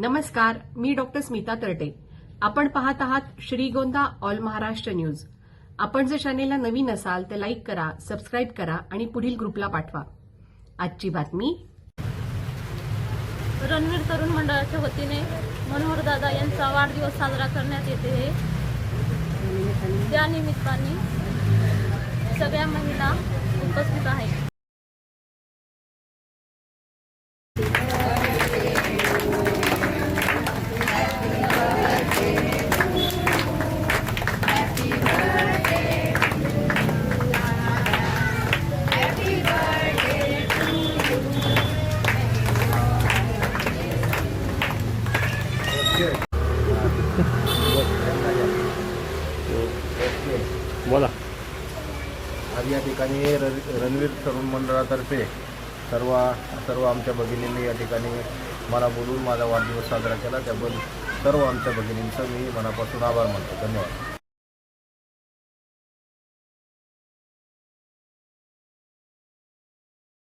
नमस्कार मी डॉक्टर स्मिता तरटे. आपण पाहत आहात श्रीगोंदा ऑल महाराष्ट्र न्यूज. आपण जर चॅनेलला नवीन असाल तर लाईक करा सबस्क्राईब करा आणि पुढील ग्रुपला पाठवा. आजची बातमी. रणवीर तरुण मंडळाच्या वतीने मनोहर दादा यांचा वाढदिवस साजरा करण्यात येते हे. त्या निमित्ताने सगळ्या महिला उपस्थित आहेत. बोला. आज या ठिकाणी रण रणवीर तरुण मंडळातर्फे सर्व सर्व आमच्या भगिनींनी या ठिकाणी मला बोलून माझा वाढदिवस साजरा केला. त्याबद्दल सर्व आमच्या भगिनींचं मी मनापासून आभार मानतो. धन्यवाद.